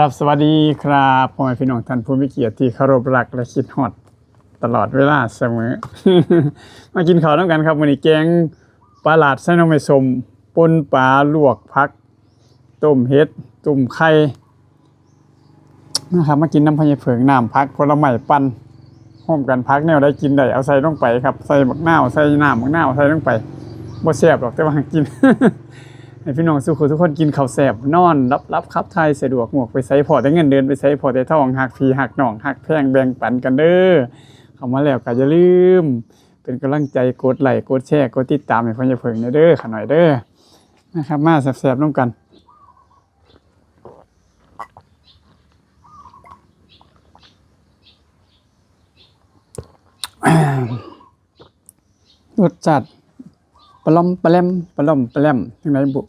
ครับสวัสดีครับพ่อแม่พี่น้องท่านผู้มีเกียรติที่เคารพรักและคิดฮอดตลอดเวลาเสมอ มากินข้าวน้ำกันครับวันนี้แกงปลาหลาดไส้น้องไม่สมปนปลาลวกพัก ต้มเห็ดต้มไข่นะครับมากินน้ำพญาเผิงน้ำพักผลไม้ปั่นห้อมกันพักแนวได้กินได้เอาใส่ลงไปครับใส่บักหน้าใส่น้ำบักหน้าใส่ลงไปบ่แซ่บหรอกแต่ว่าหากิน ให้พี่น้องสุขทุกคนกินข้าวแซ่บนอนรับรับครับไทยสะดวกหมวกไปใส่พอได้เงินเดือนไปใส่พอได้ทองหักพีหักหน่องหักแพงแบ่งปันกันเด้อเข้ามาแล้วก็อย่าลืม เป็นกำลังใจกดไลค์กดแชร์กดติดตามให้พ่อจะเพิ่งเด้อขหน่อยเด้อนะครับมาแซ่บๆน้ำกันรสจัดปลอมปลาแลมปลอมปลาแลมยังไงบุ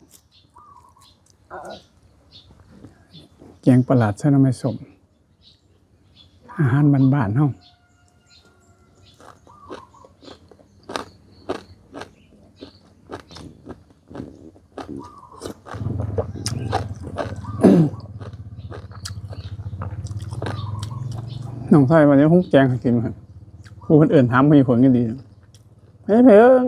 กงปลาหลาดเส้นน้ำไม่สมอาหารบ้านๆเฮาน้องไส้วันนี้คงแกงให้กินครับครูคนอื่นถามมีผลกันดีเฮ้ยเพิ่ง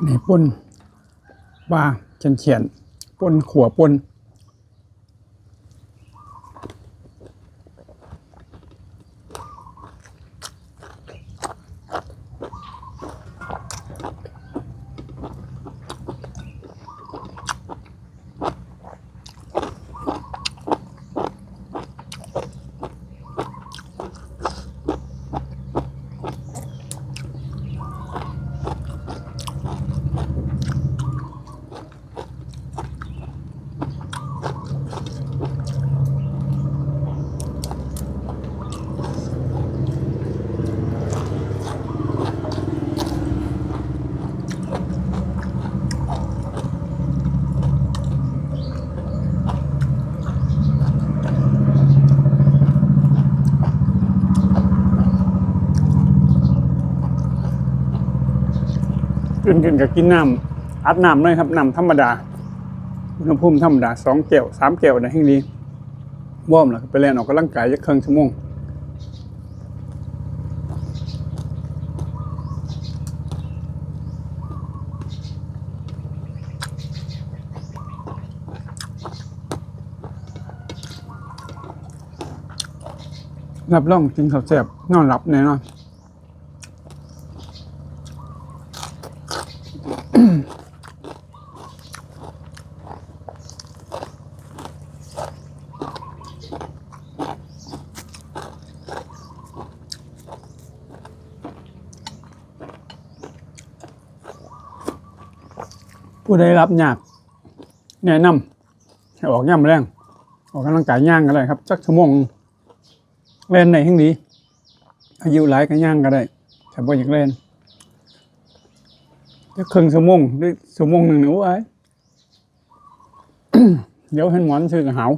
อันนี้ป่นปลาเขียนเขียนๆป่นขัวป่น กินกินกับกินน้ำอัดน้ำเลยครับน้ำธรรมดาอุณหภูมิธรรมดาสองแก้วสามแก้วนะแห่งนี้ว่อมแล้วไปเล่นออกกำลังกายจะครึ่งชั่วโมงรับรองกินข้าวแซ่บนอนหลับแน่นอน ผู้ไดรับยาก แนะนำให้ออกย่ำแรง ออกกำลังกายย่างก็ได้ครับจักชั่วโมงเล่นในแห่งนี้อายุหลายก็ย่างก็ได้แต่บ่อยากเล่นจะครึ่งชั่วโมงหรือชั่วโมงหนึ่งหนูไอ้เดี๋ยวเห็นหมอนซื้อกระหาว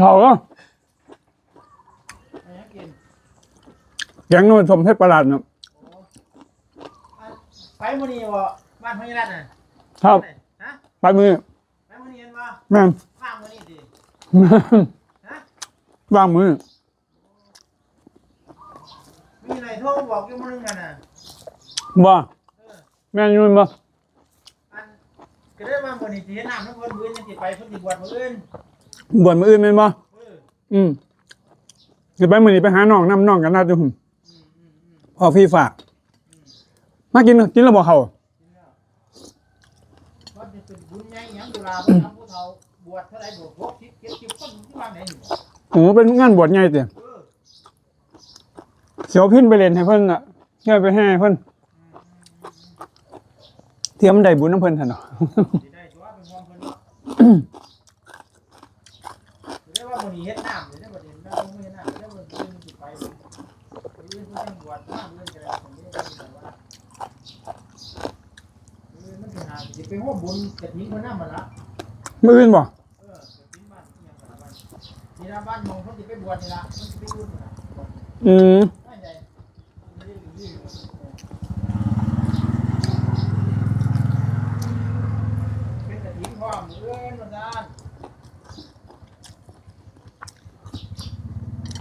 เขาก็ไม่ให้กินแกงนวลสมเทพประหลาดเนาะอันไปมื้อนี้บ่บ้านพญารัตน์น่ะครับฮะไปมือไปมื้อนี้เห็นบ่แม่นข้างมื้อนี้ดิฮะวางมือมีหน่อยโทรบอกอยู่มื้อนึงนั่นน่ะบ่เออแม่นอยืนบ่อันก็ได้ว่ามื้อนี้สิเฮ็ดน้ำน้ำเพิ่นมื้อนี้สิไปเพิ่นสิบวชมื้ออื่น บวชมืออื่นแม่นบ่อืมสิไปมือนี้ไปหาน้องน้ำน้องกันนะจุ่มอืมอืมอืมพ่อพี่ฝาก มากินกินแล้วบ่เขากินแล้วว่าจะเป็นบุญใหญ่หยังตุลาเพิ่นทำผู้เฒ่าบวชเท่าไหร่บวช60 70คนที่ว่าไหนนี่โอ้เป็นงานบวชใหญ่ติเออเสียวพินไปเล่นให้เพิ่นน่ะเที่ยวไปให้เพิ่นเทียมนได้บุญน้ำเพิ่นท่านเนาะสิได้ตัวเป็นห่วงเพิ่นเนาะ ว่ามื้อนี้เฮ็ดน้ำสิได้บ่ได้น้ำมื้อนี้น้ำได้บ่ได้สิไปมื้ออื่นเพิ่นจังบวชมามื้ออื่นก็ได้ผมนี่ก็สิว่ามื้ออื่นมันสิหาสิไปร่วมบุญกฐินเพิ่นนำมาละมืออื่นบ่เออกฐินบ้านอิหยังกันละบ้านนี่ละบ้านหมองเพิ่นสิไปบวชนี่ล่ะเพิ่นสิไปบุญนี่ล่ะบวชอืม ไม่ใหญ่นี่นี่เป็นกฐินพร้อมมื้ออื่นว่าซั่น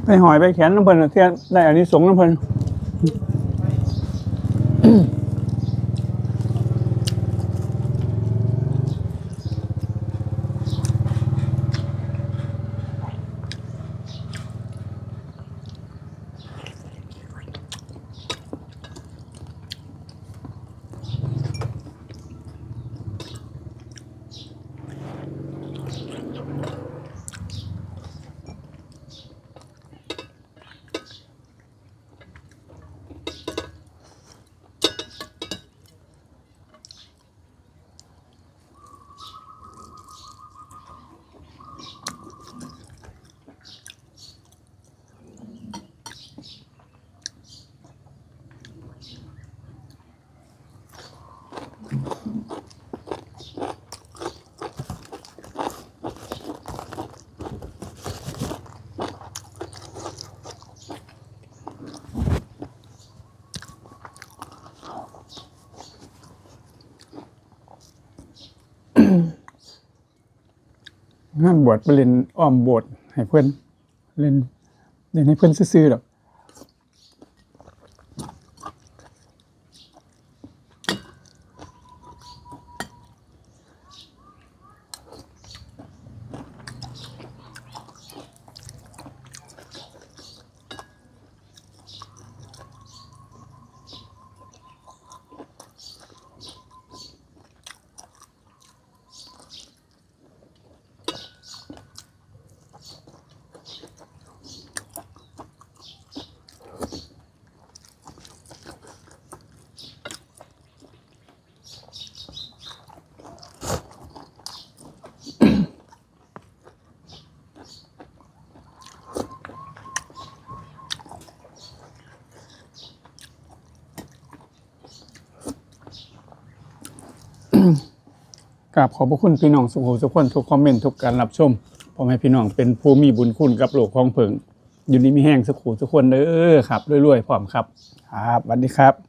ไปหอยไปแขนน้ำเพลินเทียนได้อันนี้สงน้ำเพลิน งานบวชไปเล่นอ้อมโบสถ์ให้เพื่อนเล่นเล่นให้เพื่อนซื่อๆดอก กราบขอบพระคุณพี่น้องสุขุทุกคนทุกคอมเมนต์ทุกการรับชมพ่อแม่พี่น้องเป็นผู้มีบุญคุณกับโลกของเพิงอยู่นี่มีแห้งสุขุทุกคนเด้อครับรวยๆพร้อมครับ ครับสวัสดีครับ